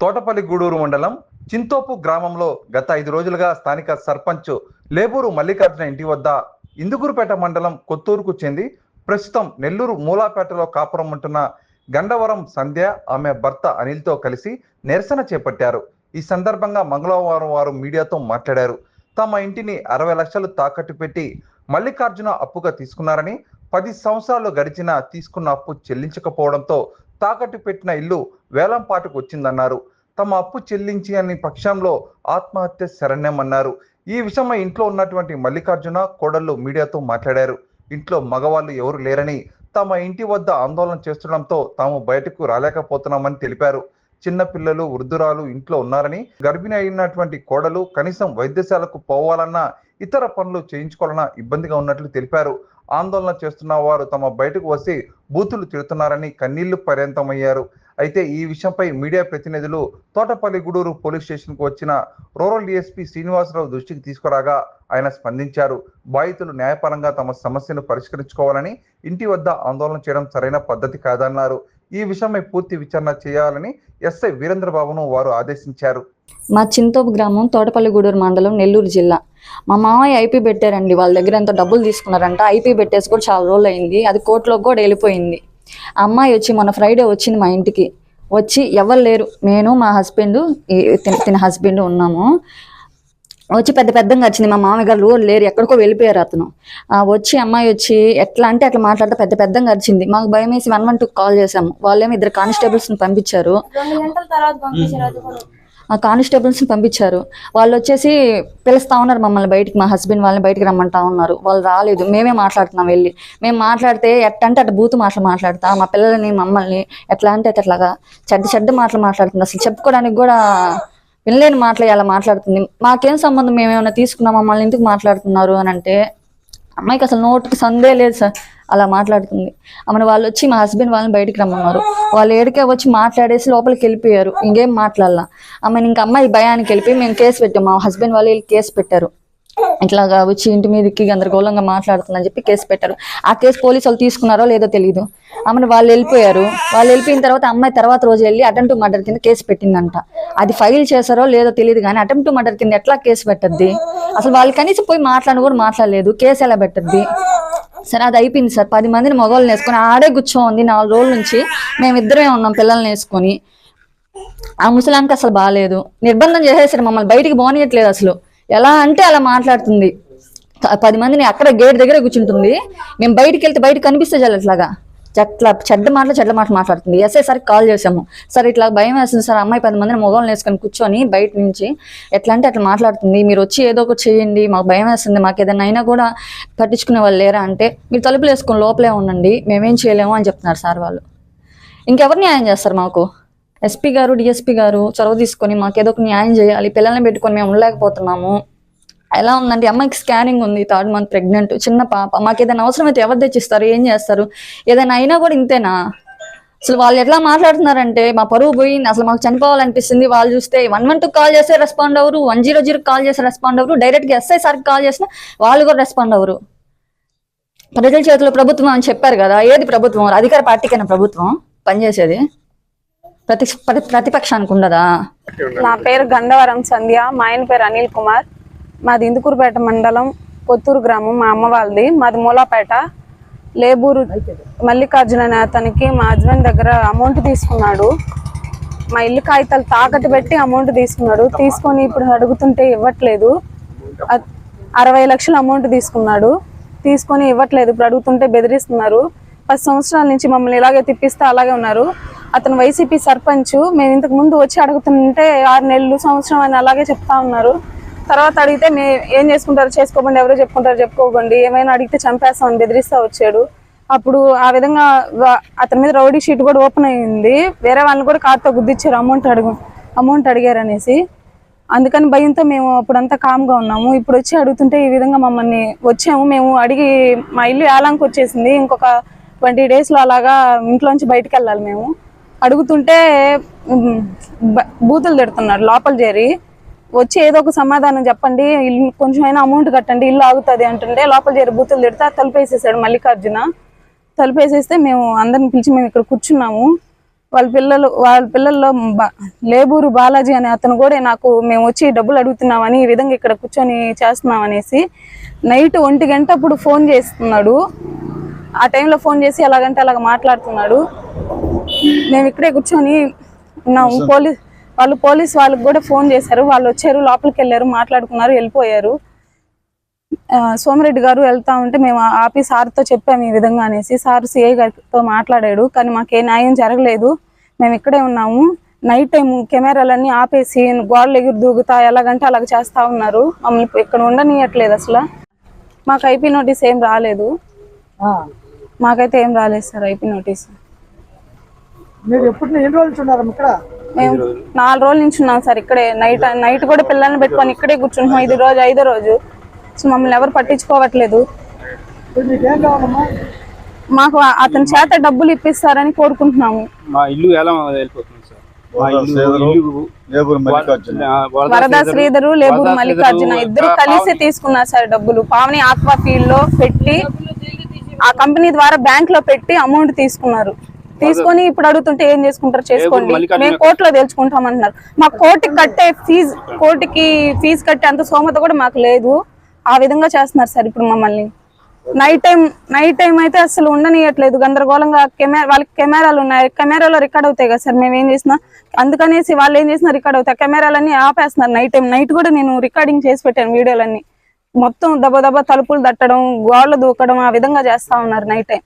తోటపల్లి గూడూరు మండలం చింతోపు గ్రామంలో గత ఐదు రోజులుగా స్థానిక సర్పంచ్ లేబూరు మల్లికార్జున ఇంటి వద్ద ఇందుగురుపేట మండలం కొత్తూరుకు చెంది ప్రస్తుతం నెల్లూరు మూలాపేటలో కాపురం ఉంటున్న గండవరం సంధ్య ఆమె భర్త అనిల్తో కలిసి నిరసన చేపట్టారు. ఈ సందర్భంగా మంగళవారం వారు మీడియాతో మాట్లాడారు. తమ ఇంటిని అరవై లక్షలు తాకట్టు పెట్టి మల్లికార్జున అప్పుగా తీసుకున్నారని పది సంవత్సరాలు గడిచినా తీసుకున్న అప్పు చెల్లించకపోవడంతో తాకట్టు పెట్టిన ఇల్లు వేలంపాటుకు వచ్చిందన్నారు. తమ అప్పు చెల్లించి అని పక్షంలో ఆత్మహత్య శరణ్యమన్నారు. ఈ విషయమై ఇంట్లో ఉన్నటువంటి మల్లికార్జున కోడళ్ళు మీడియాతో మాట్లాడారు. ఇంట్లో మగవాళ్ళు ఎవరు లేరని తమ ఇంటి వద్ద ఆందోళన చేస్తుండటంతో తాము బయటకు రాలేకపోతున్నామని తెలిపారు. చిన్నపిల్లలు వృద్ధురాలు ఇంట్లో ఉన్నారని గర్భిణి అయినటువంటి కోడలు కనీసం వైద్యశాలకు పోవాలన్నా ఇతర పనులు చేయించుకోవాలన్నా ఇబ్బందిగా ఉన్నట్లు తెలిపారు. ఆందోళన చేస్తున్న వారు తమ బయటకు వచ్చి బూతులు తిడుతున్నారని కన్నీళ్ళు పర్యంతమయ్యారు. అయితే ఈ విషయంపై మీడియా ప్రతినిధులు తోటపల్లి గూడూరు పోలీస్ స్టేషన్కు వచ్చిన రూరల్ డీఎస్పీ శ్రీనివాసరావు దృష్టికి తీసుకురాగా ఆయన స్పందించారు. బాధితులు న్యాయపరంగా తమ సమస్యను పరిష్కరించుకోవాలని ఇంటి వద్ద ఆందోళన చేయడం సరైన పద్ధతి కాదన్నారు. ఈ విషయమై పూర్తి విచారణ చేయాలని ఎస్ఐ వీరేంద్రబాబును వారు ఆదేశించారు. మా చింతోపు గ్రామం తోటపల్లి గూడూరు మండలం నెల్లూరు జిల్లా. మా మామయ్య ఐపీ పెట్టారండి వాళ్ళ దగ్గర ఎంతో డబ్బులు తీసుకున్నారంట. ఐపీ పెట్టేసి కూడా చాలా రోజులు అయింది అది కోర్టులోకి కూడా వెళ్ళిపోయింది. అమ్మాయి వచ్చి మొన్న ఫ్రైడే వచ్చింది మా ఇంటికి. వచ్చి ఎవరు లేరు. నేను మా హస్బెండ్ తిన హస్బెండ్ ఉన్నాము. వచ్చి పెద్ద పెద్దగా వచ్చింది. మా మామయ్య గారు రోజు లేరు. ఎక్కడికో వెళ్ళిపోయారు అతను. ఆ వచ్చి అమ్మాయి వచ్చి ఎట్లా అంటే అట్లా మాట్లాడితే పెద్ద పెద్దగా వచ్చింది మాకు భయం వేసి వన్ వన్ టూ కాల్ చేసాము వాళ్ళేమో ఇద్దరు కానిస్టేబుల్స్ని పంపించారు. పంపించారు కానిస్టేబుల్స్ని పంపించారు. వాళ్ళు వచ్చేసి పిలుస్తా ఉన్నారు మమ్మల్ని బయటికి మా హస్బెండ్ వాళ్ళని బయటికి రమ్మంటా ఉన్నారు. వాళ్ళు రాలేదు. మేమే మాట్లాడుతున్నాం వెళ్ళి. మేము మాట్లాడితే ఎట్టంటే అట్ట బూతు మాటలు మాట్లాడతా మా పిల్లల్ని మమ్మల్ని ఎట్లా అంటే అట్లాగా చెడ్డ చెడ్డ మాటలు మాట్లాడుతుంది. అసలు చెప్పుకోవడానికి కూడా వినలేని మాటలు అలా మాట్లాడుతుంది. మాకేం సంబంధం? మేమేమైనా తీసుకున్నాం మమ్మల్ని ఎందుకు మాట్లాడుతున్నారు అని అంటే అమ్మాయికి అసలు నోటికి సందే లేదు సార్. అలా మాట్లాడుతుంది. ఆమెను వాళ్ళు వచ్చి మా హస్బెండ్ వాళ్ళని బయటికి రమ్మన్నారు. వాళ్ళు ఏడికే వచ్చి మాట్లాడేసి లోపలికి వెళ్ళిపోయారు. ఇంకేం మాట్లాడాల. ఆమెను ఇంకా అమ్మాయి భయానికి వెళ్ళిపోయి మేము కేసు పెట్టాం. మా హస్బెండ్ వాళ్ళు వీళ్ళు కేసు పెట్టారు. ఇట్లాగా వచ్చి ఇంటి మీదకి గందరగోళంగా మాట్లాడుతుందని చెప్పి కేసు పెట్టారు. ఆ కేసు పోలీసు వాళ్ళు తీసుకున్నారో లేదో తెలియదు ఆమెను వాళ్ళు వెళ్ళిపోయారు. వాళ్ళు వెళ్ళిపోయిన తర్వాత అమ్మాయి తర్వాత రోజు వెళ్ళి అటెంప్ట్ మర్డర్ కింద కేసు పెట్టిందంట. అది ఫైల్ చేశారో లేదో తెలియదు కానీ అటెంప్ట్ మర్డర్ కింద ఎట్లా కేసు పెట్టద్ది? అసలు వాళ్ళు కనీసం పోయి మాట్లాడిన కూడా మాట్లాడలేదు. కేసు ఎలా పెట్టద్ది? సరే అది అయిపోయింది సార్. పది మందిని మగవాళ్ళని వేసుకొని ఆడే కూర్చోంది నాలుగు రోజుల నుంచి. మేమిద్దరమే ఉన్నాం పిల్లల్ని వేసుకొని. ఆ ముసలానికి అసలు బాగాలేదు నిర్బంధం చేసేసారు మమ్మల్ని. బయటికి పోనీయట్లేదు అసలు. ఎలా అంటే అలా మాట్లాడుతుంది. పది మందిని అక్కడ గేట్ దగ్గర కూర్చుంటుంది. మేము బయటికి వెళ్తే బయట కనిపిస్తే చాలు అట్లాగా. చెట్ల చెడ్డ మాటలు చెడ్డ మాటలు మాట్లాడుతుంది. ఎస్ఐ సార్కి కాల్ చేసాము సార్ ఇట్లా భయం వేస్తుంది సార్ అమ్మాయి పది మందిని మొగలు వేసుకొని కూర్చొని బయట నుంచి ఎట్లా అంటే అట్లా మాట్లాడుతుంది. మీరు వచ్చి ఏదో ఒకటి చేయండి మాకు భయం వేస్తుంది. మాకు ఏదైనా అయినా కూడా పట్టించుకునే వాళ్ళు లేరా అంటే మీరు తలుపులు వేసుకుని లోపలే ఉండండి మేమేం చేయలేము అని చెప్తున్నారు సార్ వాళ్ళు. ఇంకెవరు న్యాయం చేస్తారు మాకు? ఎస్పీ గారు డిఎస్పీ గారు చొరవ తీసుకొని మాకు ఏదో ఒక న్యాయం చేయాలి పిల్లల్ని పెట్టుకొని మేము ఉండలేకపోతున్నాము. ఎలా ఉందండి? అమ్మాయికి స్కానింగ్ ఉంది థర్డ్ మంత్ ప్రెగ్నెంట్ చిన్న పాప. మాకు ఏదైనా అవసరం అయితే ఎవరు తెచ్చిస్తారు? ఏం చేస్తారు? ఏదైనా అయినా కూడా ఇంతేనా? అసలు వాళ్ళు ఎట్లా మాట్లాడుతున్నారంటే మా పరువు పోయింది. అసలు మాకు చనిపోవాలనిపిస్తుంది. వాళ్ళు చూస్తే వన్ వన్ టూ కాల్ చేస్తే రెస్పాండ్ అవ్వరు. వన్ జీరో జీరో కాల్ చేస్తే రెస్పాండ్ అవ్వరు. డైరెక్ట్గా ఎస్ఐ సార్కి కాల్ చేసినా వాళ్ళు కూడా రెస్పాండ్ అవ్వరు. ప్రజల చేతిలో ప్రభుత్వం అని చెప్పారు కదా. ఏది ప్రభుత్వం? అధికార పార్టీకైనా ప్రభుత్వం పనిచేసేది? ప్రతి ప్రతి- ప్రతిపక్షానికి ఉండదా? నా పేరు గంధవరం సంధ్య. మా ఆయన పేరు అనిల్ కుమార్. మాది ఇందుకూరుపేట మండలం పొత్తూరు గ్రామం మా అమ్మ వాళ్ళది. మాది మూలాపేట. లేబూరు మల్లికార్జున అనే అతనికి మా హస్బెండ్ దగ్గర అమౌంట్ తీసుకున్నాడు. మా ఇల్లు కాగితాలు తాకట్టు పెట్టి అమౌంట్ తీసుకున్నాడు. తీసుకొని ఇప్పుడు అడుగుతుంటే ఇవ్వట్లేదు. అరవై లక్షల అమౌంట్ తీసుకున్నాడు. తీసుకొని ఇవ్వట్లేదు. ఇప్పుడు అడుగుతుంటే బెదిరిస్తున్నారు. పది సంవత్సరాల నుంచి మమ్మల్ని ఇలాగే తిప్పిస్తే అలాగే ఉన్నారు. అతను వైసీపీ సర్పంచ్. మేము ఇంతకు ముందు వచ్చి అడుగుతుంటే ఆరు నెలలు సంవత్సరం అని అలాగే చెప్తా ఉన్నారు. తర్వాత అడిగితే మే ఏం చేసుకుంటారు చేసుకోకండి ఎవరో చెప్పుకుంటారు చెప్పుకోకండి ఏమైనా అడిగితే చంపేస్తామని బెదిరిస్తా వచ్చాడు. అప్పుడు ఆ విధంగా అతని మీద రౌడీ షీట్ కూడా ఓపెన్ అయింది. వేరే వాళ్ళని కూడా కార్తో గుద్దిచ్చారు అమౌంట్ అడుగు అమౌంట్ అడిగారు అనేసి అందుకని భయంతో మేము అప్పుడంతా కామ్గా ఉన్నాము. ఇప్పుడు వచ్చి అడుగుతుంటే ఈ విధంగా మమ్మల్ని వచ్చాము. మేము అడిగి మా ఇల్లు ఏలాంకి వచ్చేసింది. ఇంకొక ట్వంటీ డేస్లో అలాగా ఇంట్లోంచి బయటికి వెళ్ళాలి మేము. అడుగుతుంటే బ- బూతులు తిడుతున్నాడు లోపల చేరి. వచ్చి ఏదో ఒక సమాధానం చెప్పండి ఇల్లు కొంచెమైనా అమౌంట్ కట్టండి ఇల్లు ఆగుతుంది అంటుంటే లోపల చేరి బూతులు తిడితే తలుపు వేసేసాడు మల్లికార్జున. తలుపు వేసేస్తే మేము అందరిని పిలిచి మేము ఇక్కడ కూర్చున్నాము. వాళ్ళ పిల్లలు వాళ్ళ పిల్లల్లో బ- లేబూరు బాలాజీ అనే అతను కూడా నాకు మేము వచ్చి డబ్బులు అడుగుతున్నామని ఈ విధంగా ఇక్కడ కూర్చొని చేస్తున్నాం అనేసి నైట్ ఒంటి గంట అప్పుడు ఫోన్ చేస్తున్నాడు. ఆ టైంలో ఫోన్ చేసి ఎలాగంటే అలాగ మాట్లాడుతున్నాడు. మేము ఇక్కడే కూర్చొని ఉన్నాము. పోలీస్ వాళ్ళు పోలీస్ వాళ్ళకి కూడా ఫోన్ చేశారు. వాళ్ళు వచ్చారు లోపలికి వెళ్ళారు మాట్లాడుకున్నారు వెళ్ళిపోయారు. సోమిరెడ్డి గారు వెళ్తా ఉంటే మేము ఆపి సార్తో చెప్పాము ఈ విధంగా అనేసి. సార్ సిఐ గారితో మాట్లాడాడు కానీ మాకే న్యాయం జరగలేదు. మేము ఇక్కడే ఉన్నాము. నైట్ టైం కెమెరాలన్నీ ఆపేసి గోడలు ఎగురు దూకుతా ఎలాగంటే అలాగ చేస్తా ఉన్నారు. మమ్మల్ని ఇక్కడ ఉండనియట్లేదు అసలు. మాకు ఐపీ నోటీస్ ఏం రాలేదు. మాకైతే ఏం రాలేదు సార్ ఐపీ నోటీస్. మీరు ఎప్పుడు ఎన్ని రోజులు ఉన్నారు ఇక్కడ? మేము నాలుగు రోజుల నుంచి ఉన్నాం సార్ ఇక్కడే. నైట్ నైట్ కూడా పిల్లల్ని పెట్టుకొని ఇక్కడే కూర్చుంటున్నాం. ఇది రోజు ఐదో రోజు. సో మమ్మల్ని ఎవరు పట్టించుకోవట్లేదు. మీకు అతని చేత డబ్బులు ఇప్పిస్తారని కోరుకుంటున్నాము. మా ఇల్లు ఎలా వెళ్ళిపోతుంది సార్. వరద శ్రీధరు, లేబూరు మల్లికార్జున. ఇద్దరు కలిసి తీసుకున్నారు సార్ డబ్బులు. పావని ఆక్వా ఫీల్డ్లో పెట్టి ఆ కంపెనీ ద్వారా బ్యాంక్లో పెట్టి అమౌంట్ తీసుకున్నారు. తీసుకొని ఇప్పుడు అడుగుతుంటే ఏం చేసుకుంటారు చేసుకోండి. మేము కోర్టులో తెలుసుకుంటాం అంటున్నారు మా కోర్టుకి కట్టే ఫీజు కోర్టుకి ఫీజు కట్టే అంత సోమత కూడా మాకు లేదు. ఆ విధంగా చేస్తున్నారు సార్ ఇప్పుడు మమ్మల్ని. నైట్ టైం నైట్ టైం అయితే అసలు ఉండనియట్లేదు. గందరగోళంగా కెమెరా వాళ్ళకి కెమెరాలు ఉన్నాయి. కెమెరాలో రికార్డ్ అవుతాయి కదా సార్ మేము ఏం చేసినా. అందుకనేసి వాళ్ళు ఏం చేసినా రికార్డ్ అవుతాయి. కెమెరాలన్నీ ఆపేస్తున్నారు నైట్ టైం. నైట్ కూడా నేను రికార్డింగ్ చేసి పెట్టాను వీడియోలన్నీ. మొత్తం దెబ్బ దెబ్బ తలుపులు తట్టడం గోడలు దూకడం ఆ విధంగా చేస్తా ఉన్నారు నైట్ టైం.